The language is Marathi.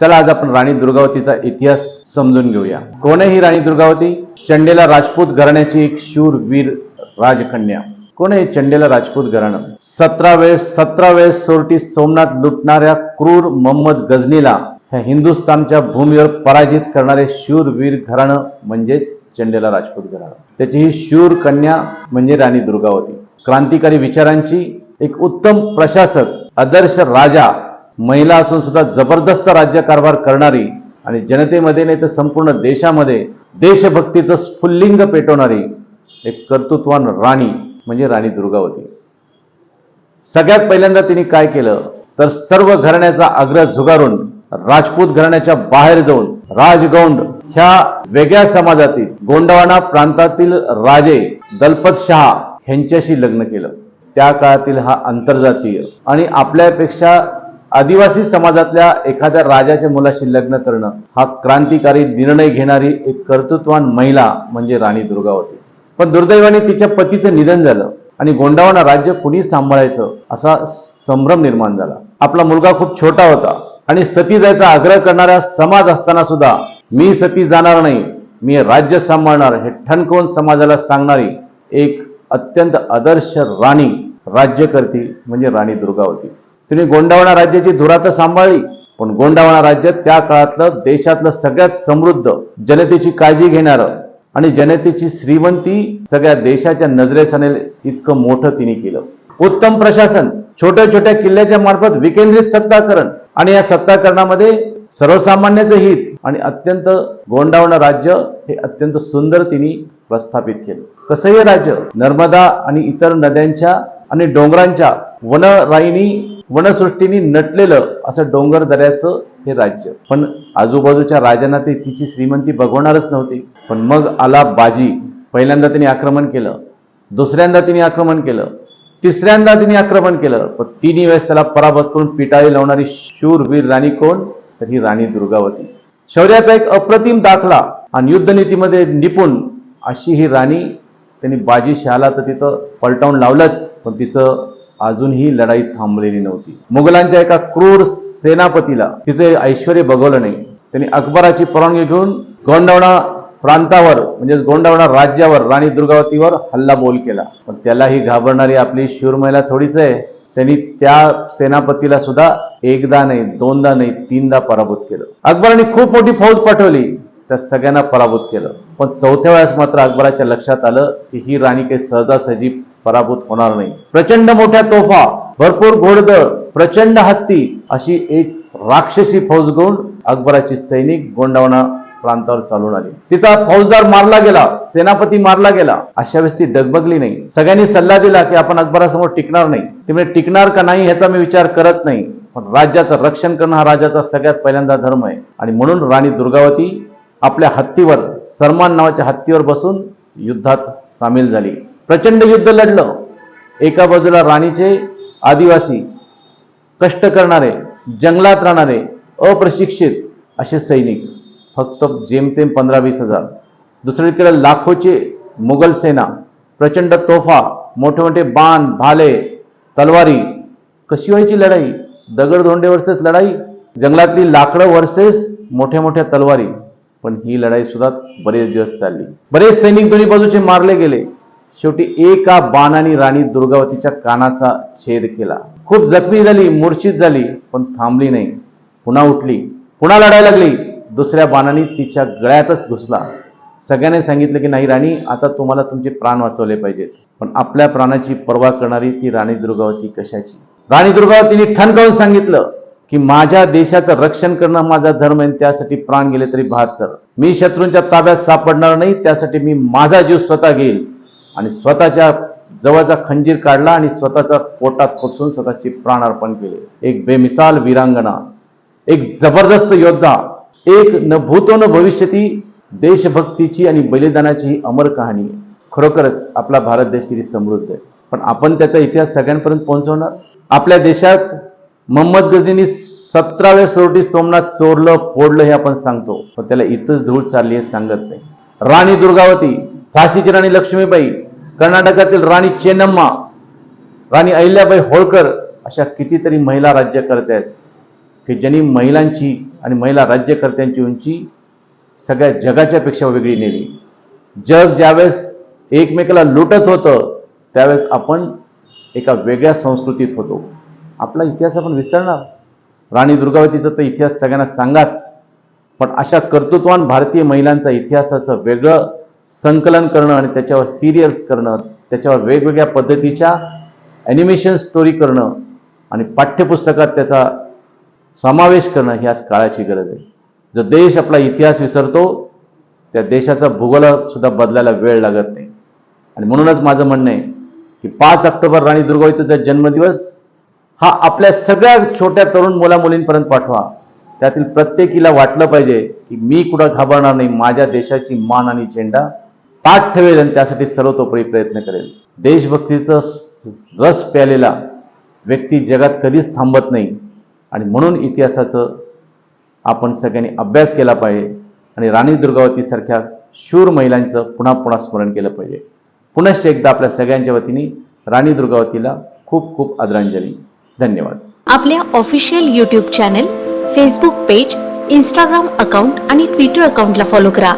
चला आज आपण राणी दुर्गावतीचा इतिहास समजून घेऊया. कोण ही राणी दुर्गावती? चंडेला राजपूत घराण्याची एक शूर वीर राजकन्या. कोण आहे चंडेला राजपूत घराणं? सतरा वेळेस सतरा वेळेस सोरटी सोमनाथ लुटणाऱ्या क्रूर मोहम्मद गझनीला ह्या हिंदुस्थानच्या भूमीवर पराजित करणारे शूरवीर घराणं म्हणजेच चंडेला राजपूत घराणं. त्याची ही शूर कन्या म्हणजे राणी दुर्गावती. क्रांतिकारी विचारांची एक उत्तम प्रशासक आदर्श राजा महिला असून सुद्धा जबरदस्त राज्यकारभार करणारी आणि जनतेमध्ये नाही तर संपूर्ण देशामध्ये देशभक्तीचं स्फुल्लिंग पेटवणारी एक कर्तृत्वान राणी म्हणजे राणी दुर्गावती. सगळ्यात पहिल्यांदा तिने काय केलं? तर सर्व घराण्याचा आग्रह झुगारून राजपूत घराण्याच्या बाहेर जाऊन राजगौंड ह्या वेगळ्या समाजातील गोंडवाना प्रांतातील राजे दलपत शहा ह्यांच्याशी लग्न केलं. त्या काळातील हा आंतरजातीय आणि आपल्यापेक्षा आदिवासी समाजातल्या एखाद्या राजाच्या मुलाशी लग्न करणं हा क्रांतिकारी निर्णय घेणारी एक कर्तृत्वान महिला म्हणजे राणी दुर्गावती पण दुर्दैवाने तिच्या पतीचं निधन झालं आणि गोंडावाना राज्य कुणी सांभाळायचं असा संभ्रम निर्माण झाला. आपला मुलगा खूप छोटा होता आणि सती जायचा आग्रह करणारा समाज असताना सुद्धा मी सती जाणार नाही मी राज्य सांभाळणार हे ठणकवून समाजाला सांगणारी एक अत्यंत आदर्श राणी राज्यकर्ती म्हणजे राणी दुर्गावती तिने गोंडावणा राज्याची धुरा सांभाळली पण गोंडावणा राज्य त्या काळातलं देशातलं सगळ्यात समृद्ध जनतेची काळजी घेणारं आणि जनतेची श्रीमंती सगळ्या देशाच्या नजरेस आणेल इतकं मोठं तिने केलं. उत्तम प्रशासन छोट्या छोट्या किल्ल्याच्या मार्फत विकेंद्रित सत्ताकरण आणि या सत्ताकरणामध्ये सर्वसामान्याचं हित आणि अत्यंत गोंडावणं राज्य हे अत्यंत सुंदर तिने प्रस्थापित केलं. कसं हे राज्य नर्मदा आणि इतर नद्यांच्या आणि डोंगरांच्या वनराईनी वनसृष्टीने नटलेलं असं डोंगर दऱ्याचं हे राज्य. पण आजूबाजूच्या राजांना ते तिची श्रीमंती बघवणारच नव्हती. पण मग आला बाजी. पहिल्यांदा तिने आक्रमण केलं. दुसऱ्यांदा तिने आक्रमण केलं. तिसऱ्यांदा तिने आक्रमण केलं. पण तिन्ही वेळेस त्याला पराभूत करून पिटाळी लावणारी शूरवीर राणी कोण? तर ही राणी दुर्गावती. शौर्याचा एक अप्रतिम दाखला आणि युद्धनीतीमध्ये निपुण अशी ही राणी. त्यांनी बाजी शहाला तर तिथं पलटावून लावलंच. पण तिचं अजूनही लढाई थांबलेली नव्हती. मुघलांच्या एका क्रूर सेनापतीला तिचे ऐश्वर बघवलं नाही. त्यांनी अकबराची परवानगी घेऊन गोंडवणा प्रांतावर म्हणजे गोंडवणा राज्यावर राणी दुर्गावतीवर हल्ला बोल केला. पण त्यालाही घाबरणारी आपली शूरमहिला थोडीच आहे. त्यांनी त्या सेनापतीला सुद्धा एकदा नाही दोनदा नाही तीनदा पराभूत केलं. अकबराने खूप मोठी फौज पाठवली. त्या सगळ्यांना पराभूत केलं. पण चौथ्या वेळेस मात्र अकबराच्या लक्षात आलं की ही राणी काही सहजासहजी पराभूत होणार नाही. प्रचंड मोठ्या तोफा भरपूर घोडदळ प्रचंड हत्ती अशी एक राक्षसी फौज घेऊन अकबराची सैनिक गोंडावणा प्रांतावर चालून आली. तिचा फौजदार मारला गेला सेनापती मारला गेला. अशा वेळेस ती डगबगली नाही. सगळ्यांनी सल्ला दिला की आपण अकबरासमोर टिकणार नाही. ती म्हणजे टिकणार का नाही ह्याचा मी विचार करत नाही. पण राज्याचं रक्षण करणं हा राजाचा सगळ्यात पहिल्यांदा धर्म आहे. आणि म्हणून राणी दुर्गावती आपल्या हत्तीवर सरमान नावाच्या हत्तीवर बसून युद्धात सामील झाली. प्रचंड युद्ध लढलं एका बाजूला राणीचे आदिवासी कष्ट करणारे जंगलात राहणारे अप्रशिक्षित असे सैनिक फक्त जेमतेम पंधरा वीस हजार. दुसरीकडे लाखोचे मुघल सेना प्रचंड तोफा मोठे मोठे बाण भाले तलवारी. कशी व्हायची लढाई? दगडधोंडे वर्सेस लढाई? जंगलातली लाकडं वर्सेस मोठ्या मोठ्या तलवारी. पण ही लढाई सुद्धा बरेच दिवस चालली. बरेच सैनिक दोन्ही बाजूचे मारले गेले. शेवटी एका बाणाने राणी दुर्गावतीच्या कानाचा छेद केला. खूप जखमी झाली मूर्छित झाली पण थांबली नाही. पुन्हा उठली पुन्हा लढायला लागली. दुसऱ्या बाणाने तिच्या गळ्यातच घुसला. सगळ्यांनी सांगितलं की नाही राणी आता तुम्हाला तुमचे प्राण वाचवले पाहिजेत. पण आपल्या प्राणाची पर्वा करणारी ती राणी दुर्गावती कशाची? राणी दुर्गावतीने ठणकावून सांगितलं की माझ्या देशाचं रक्षण करणं माझा धर्म आहे त्यासाठी प्राण गेले तरी बहात्तर. मी शत्रूंच्या ताब्यात सापडणार नाही त्यासाठी मी माझा जीव स्वतः घेईल आणि स्वतःच्या जवळचा खंजीर काढला आणि स्वतःचा पोटात खोचून स्वतःची प्राणार्पण केले. एक बेमिसाल वीरांगणा एक जबरदस्त योद्धा एक न भूतो न भविष्यती देशभक्तीची आणि बलिदानाची ही अमर कहाणी आहे. खरोखरच आपला भारत देश किती समृद्ध आहे. पण आपण त्याचा इतिहास सगळ्यांपर्यंत पोहोचवणार? आपल्या देशात मोहम्मद गझनीने सतराव्या सोरटी सोमनाथ चोरलं फोडलं हे आपण सांगतो. पण त्याला इथंच धूळ चालली हे सांगत नाही. राणी दुर्गावती झाशीची राणी लक्ष्मीबाई कर्नाटकातील राणी चेन्नम्मा राणी अहिल्याबाई होळकर अशा कितीतरी महिला राज्यकर्त्या आहेत. की ज्यांनी महिलांची आणि महिला राज्यकर्त्यांची उंची सगळ्या जगाच्या पेक्षा वेगळी नेली. जग ज्यावेळेस एकमेकाला लुटत होतं त्यावेळेस आपण एका वेगळ्या संस्कृतीत होतो. आपला इतिहास आपण विसरणार. राणी दुर्गावतीचा तर इतिहास सगळ्यांना सांगाच. पण अशा कर्तृत्वान भारतीय महिलांचा इतिहासाचं वेगळं संकलन करणं आणि त्याच्यावर सिरियल्स करणं त्याच्यावर वेगवेगळ्या पद्धतीच्या ॲनिमेशन स्टोरी करणं आणि पाठ्यपुस्तकात त्याचा समावेश करणं ही आज काळाची गरज आहे. जो देश आपला इतिहास विसरतो त्या देशाचा भूगोल सुद्धा बदलायला वेळ लागत नाही. आणि म्हणूनच माझं म्हणणं आहे की पाच ऑक्टोबर राणी दुर्गावतीचा जन्मदिवस हा आपल्या सगळ्या छोट्या तरुण मुला मुलींपर्यंत पाठवा. त्यातील प्रत्येकीला वाटलं पाहिजे की मी कुठं घाबरणार नाही माझ्या देशाची मान आणि झेंडा पाठ ठेवेल आणि त्यासाठी सर्वतोपरी प्रयत्न करेल. देशभक्तीचं रस प्यालेला व्यक्ती जगात कधीच थांबत नाही आणि म्हणून इतिहासाचं आपण सगळ्यांनी अभ्यास केला पाहिजे आणि राणी दुर्गावतीसारख्या शूर महिलांचं पुन्हा पुन्हा स्मरण केलं पाहिजे. पुनश्च एकदा आपल्या सगळ्यांच्या वतीने राणी दुर्गावतीला खूप खूप आदरांजली. धन्यवाद. आपल्या official YouTube channel Facebook page Instagram account आणि ट्विटर अकाउंटला फॉलो करा.